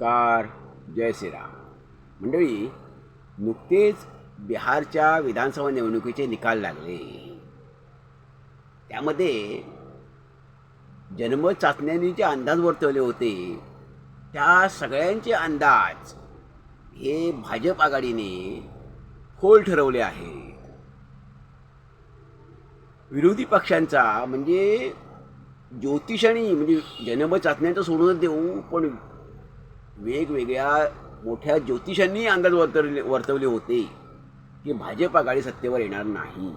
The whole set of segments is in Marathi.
नमस्कार जय श्रीराम. मंडळी नुकतेच बिहारच्या विधानसभा निवडणुकीचे निकाल लागले. त्यामध्ये जनमत चाचण्यांनी जे अंदाज वर्तवले होते त्या सगळ्यांचे अंदाज हे भाजप आघाडीने खोल ठरवले आहे. विरोधी पक्षांचा म्हणजे ज्योतिषाणी म्हणजे जनमत चाचण्यांचं सोडूनच देऊ पण वेगवेगळ्या मोठ्या ज्योतिषांनी अंदाज वर्तवले वर्तवले होते की भाजप आघाडी सत्तेवर येणार नाही.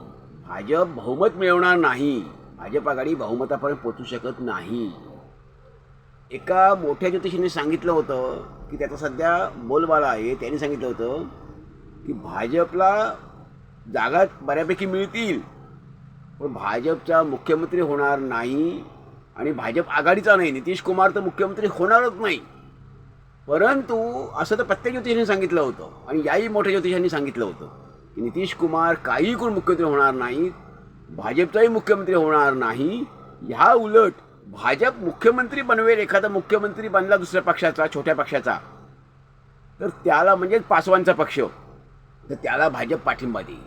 भाजप बहुमत मिळवणार नाही. भाजप आघाडी बहुमतापर्यंत पोचू शकत नाही. एका मोठ्या ज्योतिषीने सांगितलं होतं की त्याचा सध्या बोलबाला आहे. त्यांनी सांगितलं होतं की भाजपला जागा बऱ्यापैकी मिळतील पण भाजपचा मुख्यमंत्री होणार नाही आणि भाजप आघाडीचा नाही. नितीश कुमार तर मुख्यमंत्री होणारच नाही. परंतु असं तर प्रत्येक ज्योतिषांनी सांगितलं होतं आणि याही मोठ्या ज्योतिषांनी सांगितलं होतं की नितीश कुमार काही कोण मुख्यमंत्री होणार नाही भाजपचाही मुख्यमंत्री होणार नाही ह्या उलट भाजप मुख्यमंत्री बनवेल एखादा मुख्यमंत्री बनला दुसऱ्या पक्षाचा छोट्या पक्षाचा तर त्याला म्हणजे पासवांचा पक्ष. तर त्याला भाजप पाठिंबा देईल.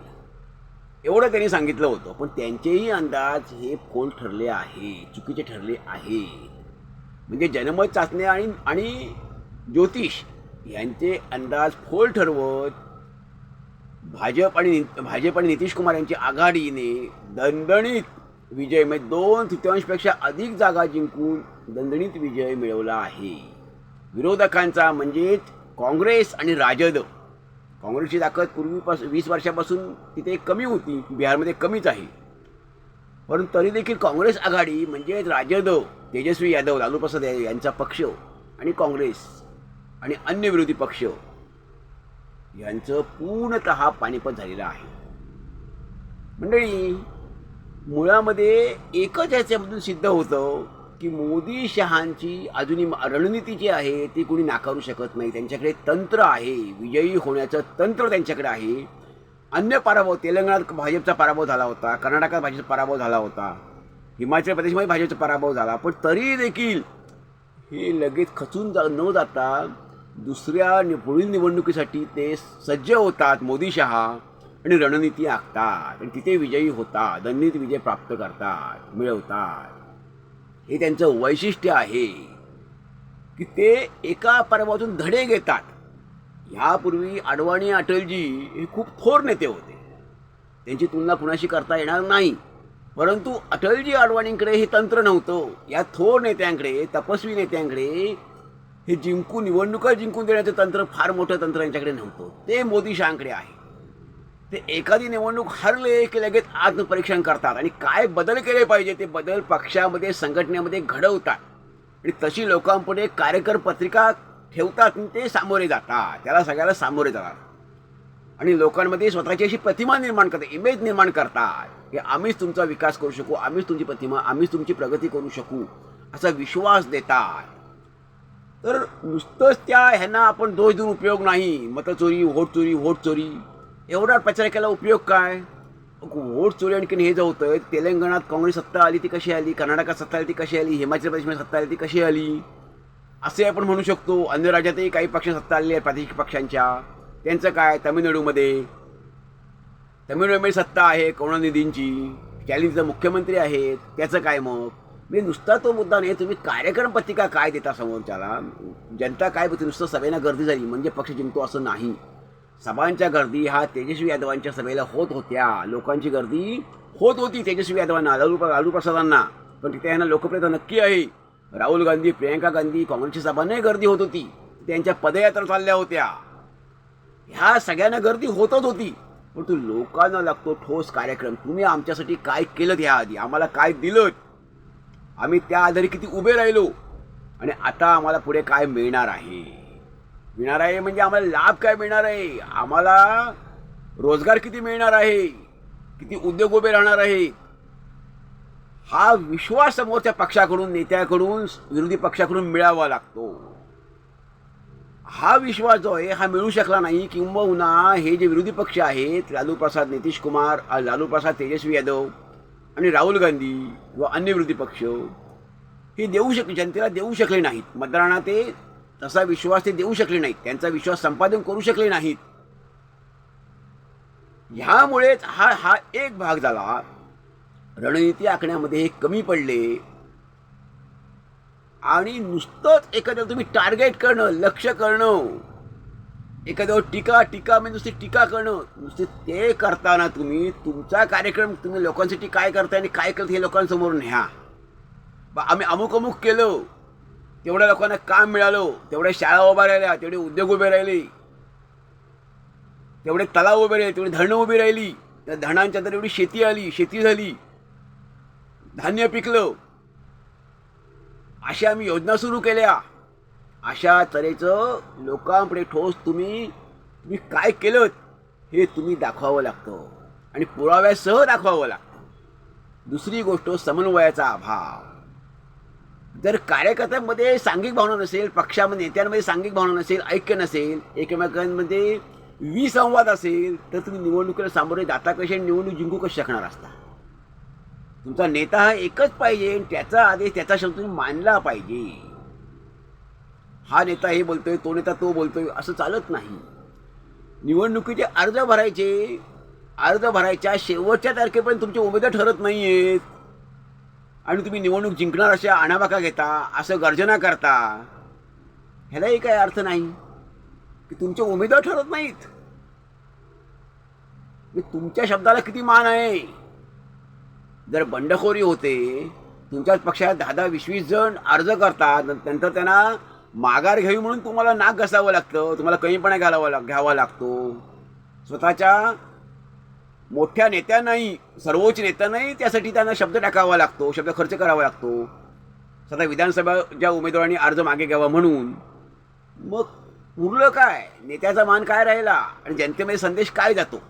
एवढं त्यांनी सांगितलं होतं. पण त्यांचेही अंदाज हे फोल ठरले आहे चुकीचे ठरले आहे म्हणजे जनमत चाचण्या आणि आणि ज्योतिष यांचे अंदाज फोल ठरवत भाजप आणि भाजप आणि नितीश कुमार यांची आघाडीने दणदणीत विजय म्हणजे दोन तृतीयांशपेक्षा अधिक जागा जिंकून दणदणीत विजय मिळवला आहे. विरोधकांचा म्हणजेच काँग्रेस आणि राजद. काँग्रेसची ताकद पूर्वीपासून वीस वर्षापासून तिथे कमी होती बिहारमध्ये कमीच आहे. परंतु तरी देखील काँग्रेस आघाडी म्हणजेच राजद तेजस्वी यादव लालू प्रसाद यादव यांचा पक्ष आणि काँग्रेस आणि अन्य विरोधी पक्ष यांचं पूर्णत पानिपत झालेलं आहे. मंडळी मुळामध्ये एकच याच्यामधून सिद्ध होतं की मोदी शहांची अजूनही रणनीती जी आहे ती कोणी नाकारू शकत नाही. त्यांच्याकडे तंत्र आहे विजयी होण्याचं तंत्र त्यांच्याकडे आहे. अन्य पराभव तेलंगणात भाजपचा पराभव झाला होता कर्नाटकात भाजपचा पराभव झाला होता हिमाचल प्रदेशमध्ये भाजपचा पराभव झाला पण तरी देखील हे लगेच खचून जा न जाता दुसऱ्या नि- पुढील निवडणुकीसाठी ते सज्ज होतात मोदी शहा आणि रणनीती आखतात आणि तिथे विजयी होतात दणनीत विजय प्राप्त करतात मिळवतात. हे त्यांचं वैशिष्ट्य आहे की ते एका पर्वातून धडे घेतात. ह्यापूर्वी अडवाणी अटलजी हे खूप थोर नेते होते. त्यांची तुलना कुणाशी करता येणार नाही. परंतु अटलजी अडवाणींकडे हे तंत्र नव्हतं. या थोर नेत्यांकडे तपस्वी नेत्यांकडे हे जिंकून निवडणुका जिंकून देण्याचं तंत्र फार मोठं तंत्र यांच्याकडे नव्हतं. ते मोदी शहांकडे आहे. ते एखादी निवडणूक हरले की लगेच आत्मपरीक्षण करतात आणि काय बदल केले पाहिजे ते बदल पक्षामध्ये संघटनेमध्ये घडवतात. आणि तशी लोकांपुढे कार्यकर पत्रिका ठेवतात आणि ते सामोरे जातात. त्याला सगळ्याला सामोरे जातात. आणि लोकांमध्ये स्वतःची अशी प्रतिमा निर्माण करतात इमेज निर्माण करतात. की आम्हीच तुमचा विकास करू शकू आम्हीच तुमची प्रतिमा आम्हीच तुमची प्रगती करू शकू असा विश्वास देतात. तर नुसतंच त्या ह्यांना आपण दोष देऊन उपयोग नाही. मतचोरी व्होट चोरी व्होट चोरी एवढा प्रचार केला उपयोग काय? व्होट चोरी आणखीन हे जे होतं तेलंगणात काँग्रेस सत्ता आली ती कशी आली? कर्नाटकात सत्ता आली ती कशी आली? हिमाचल प्रदेशमध्ये सत्ता आली ती कशी आली? असे आपण म्हणू शकतो. अन्य राज्यातही काही पक्ष सत्ता आलेली आहे प्रादेशिक पक्षांच्या. त्यांचं काय? तामिळनाडूमध्ये. तमिळनाडूमध्ये सत्ता आहे करुणानिधींची. कॅलिनचा मुख्यमंत्री आहेत त्याचं काय मग मी नुसता तो मुद्दा नाही तुम्ही कार्यक्रम पत्रिका काय देता समोरच्याला? जनता काय बघते नुसतं सभेला गर्दी झाली म्हणजे पक्ष जिंकतो असं नाही. सभांच्या गर्दी हा तेजस्वी यादवांच्या सभेला होत होत्या. लोकांची गर्दी होत होती तेजस्वी यादवांना लालू लालू प्रसादांना. पण तिथे यांना लोकप्रियता नक्की आहे. राहुल गांधी प्रियंका गांधी काँग्रेसची सभांनाही गर्दी होत होती. त्यांच्या पदयात्रा चालल्या होत्या. ह्या सगळ्यांना गर्दी होतच होती. पण तू लोकांना लागतो ठोस कार्यक्रम. तुम्ही आमच्यासाठी काय केलं ह्या आधी आम्हाला काय दिलं? आम्ही त्या आधारे किती उभे राहिलो. आणि आता आम्हाला पुढे काय मिळणार आहे? मिळणार आहे म्हणजे आम्हाला लाभ काय मिळणार आहे? आम्हाला रोजगार किती मिळणार आहे? किती उद्योग उभे राहणार आहे हा विश्वास समोरच्या पक्षाकडून नेत्याकडून विरोधी पक्षाकडून मिळावा लागतो. हा विश्वास जो आहे हा मिळू शकला नाही किंबहुना हे जे विरोधी पक्ष आहेत लालू प्रसाद नितीश कुमार लालू प्रसाद तेजस्वी यादव आणि राहुल गांधी व अन्य विरोधी पक्ष हे देऊ शक जनतेला देऊ शकले नाहीत. मतदारांना ते तसा विश्वास ते देऊ शकले नाहीत. त्यांचा विश्वास संपादन करू शकले नाहीत. ह्यामुळेच हा हा एक भाग झाला. रणनीती आखण्यामध्ये हे कमी पडले. आणि नुसतंच एखाद्याला तुम्ही टार्गेट करणं लक्ष करणं एखाद्यावर टीका टीका म्हणजे नुसती टीका करणं. नुसते ते करताना तुम्ही तुमचा कार्यक्रम तुम्ही लोकांसाठी काय करताय आणि काय करत हे लोकांसमोर न्या. बा आम्ही अमुक अमुक केलं. तेवढ्या लोकांना काम मिळालं. तेवढ्या शाळा उभ्या राहिल्या तेवढे उद्योग उभे राहिले. तेवढे तलाव उभे राहिले तेवढी धरणं उभी राहिली. त्या धरणांच्या तर एवढी शेती आली शेती झाली. धान्य पिकलं. अशा आम्ही योजना सुरू केल्या. अशा तऱ्हेचं लोकांपुढे ठोस तुम्ही तुम्ही काय केलं हे तुम्ही दाखवावं लागतं. आणि पुराव्यासह दाखवावं लागतं. दुसरी गोष्ट समन्वयाचा अभाव. जर कार्यकर्त्यांमध्ये सांघिक भावना नसेल पक्षामध्ये नेत्यांमध्ये सांघिक भावना नसेल ऐक्य नसेल एकमेकांमध्ये विसंवाद असेल तर तुम्ही निवडणुकीला सामोरे जाता कसे आणि निवडणूक जिंकू कशी शकणार असता? तुमचा नेता हा एकच पाहिजे आणि त्याचा आदेश त्याचा शब्द तुम्ही मानला पाहिजे. हा नेता हे बोलतोय तो नेता तो बोलतोय असं चालत नाही. निवडणुकीचे अर्ज भरायचे अर्ज भरायच्या शेवटच्या तारखेपर्यंत तुमचे उमेदवार ठरत नाही आहेत आणि तुम्ही निवडणूक जिंकणार अशा आणाबाका घेता असं गर्जना करता. ह्यालाही काही अर्थ नाही. की तुमचे उमेदवार ठरत नाहीत. मी तुमच्या शब्दाला किती मान आहे? जर बंडखोरी होते तुमच्याच पक्षात दहा दहा वीस वीस जण अर्ज करतात नंतर त्यांना माघार घ्यावी म्हणून तुम्हाला नाक घसावं लागतं. तुम्हाला कमीपणा घालावा लाग घ्यावा लागतो. स्वतःच्या मोठ्या नेत्यांनाही सर्वोच्च नेत्यांनाही त्यासाठी त्यांना शब्द टाकावा लागतो शब्द खर्च करावा लागतो. सध्या विधानसभा ज्या उमेदवारांनी अर्ज मागे घ्यावा म्हणून मग उरलं काय? नेत्याचा मान काय राहिला? आणि जनतेमध्ये संदेश काय जातो?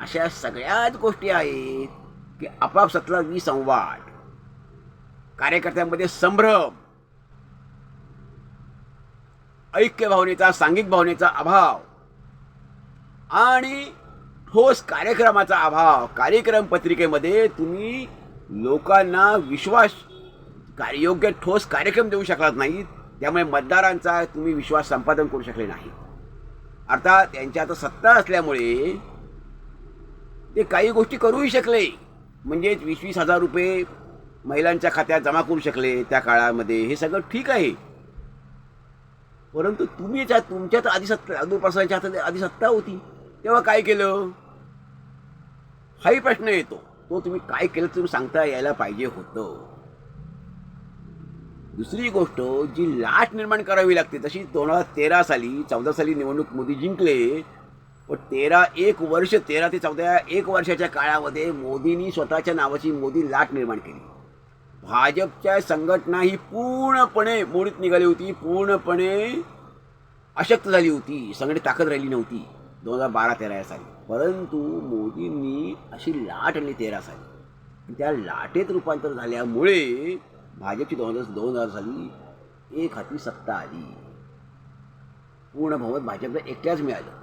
अशा सगळ्याच गोष्टी आहेत की आपापसातला विसंवाद. कार्यकर्त्यांमध्ये संभ्रम. ऐक्य भावनेचा सांघिक भावनेचा अभाव. आणि ठोस कार्यक्रमाचा अभाव. कार्यक्रम पत्रिकेमध्ये तुम्ही लोकांना विश्वास कार्य योग्य ठोस कार्यक्रम देऊ शकलात नाहीत. त्यामुळे मतदारांचा तुम्ही विश्वास संपादन करू शकले नाही. अर्थात त्यांच्या आता सत्ता असल्यामुळे ते काही गोष्टी करूही शकले. म्हणजेच वीस वीस हजार रुपये महिलांच्या खात्यात जमा करू शकले त्या काळामध्ये. हे सगळं ठीक आहे. परंतु तुम्ही ज्या तुमच्यात आधी सत्ता लालू प्रसादच्या हातात आधी सत्ता होती तेव्हा काय केलं? हाही प्रश्न येतो. तो तुम्ही काय केलं तुम्ही सांगता यायला पाहिजे होतं. दुसरी गोष्ट जी लाट निर्माण करावी लागते तशी दोन हजार तेरा साली चौदा साली निवडणूक मोदी जिंकले व तेरा एक वर्ष तेरा ते चौदा एक वर्षाच्या काळामध्ये मोदींनी स्वतःच्या नावाची मोदी लाट निर्माण केली. भाजपच्या संघटना ही पूर्णपणे मोडीत निघाली होती पूर्णपणे अशक्त झाली होती संघटनेत ताकद राहिली नव्हती दोन हजार बारा तेरा या साली. परंतु मोदींनी अशी लाट आणली तेरा साली. त्या लाटेत रूपांतर झाल्यामुळे भाजपची दोन हजार दोन हजार साली एक हाती सत्ता आली. पूर्ण बहुमत भाजपला एकट्याच मिळालं.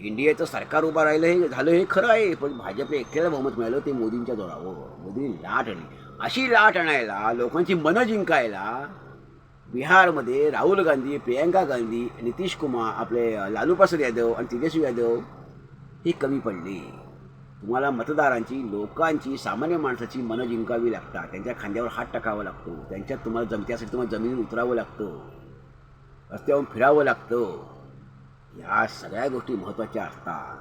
इंडियाचं सरकार उभं राहिलं हे झालं हे खरं आहे पण भाजपला एकट्याला बहुमत मिळालं ते मोदींच्या जोरावर. मोदींनी लाट आणली. अशी लाट आणायला लोकांची मनं जिंकायला बिहारमध्ये राहुल गांधी प्रियंका गांधी नितीश कुमार आपले लालू प्रसाद यादव आणि तेजस्वी यादव हे कमी पडले. तुम्हाला मतदारांची लोकांची सामान्य माणसाची मनं जिंकावी लागतात. त्यांच्या खांद्यावर हात टाकावा लागतो. त्यांच्यात तुम्हाला जमत्यासाठी तुम्हाला जमिनीवर उतरावं लागतं. रस्त्यावरून फिरावं लागतं. या सगळ्या गोष्टी महत्त्वाच्या असतात.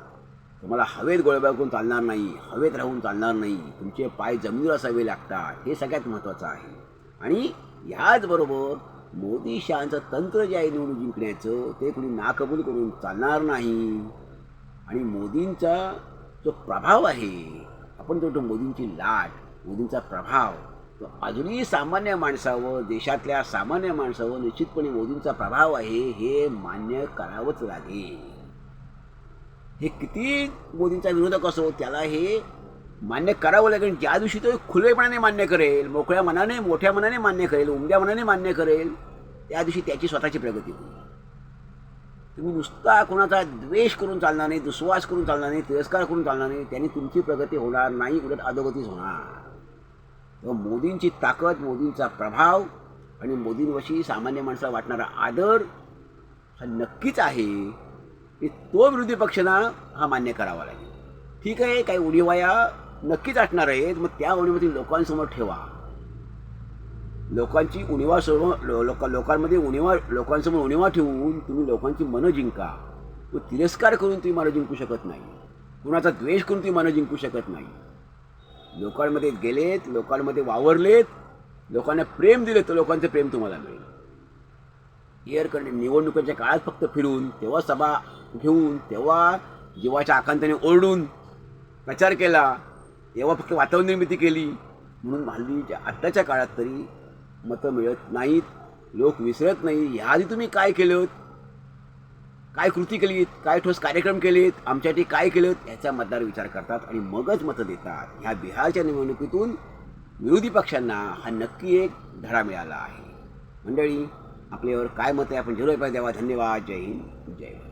तुम्हाला हवेत गोळ्या करून चालणार नाही हवेत राहून चालणार नाही तुमचे पाय जमिनीवर असावे लागतात हे सगळ्यात महत्त्वाचं आहे. आणि ह्याचबरोबर मोदी शहाचं तंत्र जे आहे निवडून जिंकण्याचं ते कुणी नाकबूल करून चालणार नाही. आणि मोदींचा जो प्रभाव आहे आपण जो मोदींची लाट मोदींचा प्रभाव. अजूनही सामान्य माणसावर देशातल्या सामान्य माणसावर निश्चितपणे मोदींचा प्रभाव आहे हे मान्य करावंच लागेल. हे किती मोदींचा विरोधक असो त्याला हे मान्य करावं लागेल. ज्या दिवशी तो खुलेपणाने मान्य करेल मोकळ्या मनाने मोठ्या मनाने मान्य करेल उमद्या मनाने मान्य करेल त्या दिवशी त्याची स्वतःची प्रगती होईल. तुम्ही नुसता कोणाचा द्वेष करून चालणार नाही दुस्वास करून चालणार नाही तिरस्कार करून चालणार नाही त्याने तुमची प्रगती होणार नाही उलट अधोगतीच होणार. मोदींची ताकद मोदींचा प्रभाव आणि मोदींवशी सामान्य माणसाला वाटणारा आदर हा नक्कीच आहे. की तो विरोधी पक्षांना हा मान्य करावा लागेल. ठीक आहे काही उणिवाया नक्कीच असणार आहेत मग त्या उणीवातील लोकांसमोर ठेवा. लोकांची उणीवा सर्व लोक लोकांमध्ये उणीवा लोकांसमोर उणीवा ठेवून तुम्ही लोकांची मनं जिंका. व तिरस्कार करून तुम्ही मनं जिंकू शकत नाही. कुणाचा द्वेष करून तुम्ही मनं जिंकू शकत नाही. लोकांमध्ये गेलेत लोकांमध्ये वावरलेत लोकांना प्रेम दिले तर लोकांचं प्रेम तुम्हाला मिळेल. एअर कंडिशन निवडणुकीच्या काळात फक्त फिरून तेव्हा सभा घेऊन तेव्हा जीवाच्या आकांताने ओरडून प्रचार केला तेव्हा फक्त वातावरण निर्मिती केली. म्हणून हल्लीच्या आत्ताच्या काळात तरी मतं मिळत नाहीत लोक विसरत नाही. याआधी तुम्ही काय केलं? काय कृती केलीत काय ठोस कार्यक्रम केलेत आमच्यासाठी काय केलं याचा मतदार विचार करतात आणि मगच मतं देतात. ह्या बिहारच्या निवडणुकीतून विरोधी पक्षांना हा नक्की एक धडा मिळाला आहे. मंडळी आपल्यावर काय मत आहे आपण जरूर पाहिजे धन्यवाद. जय हिंद जय भारत.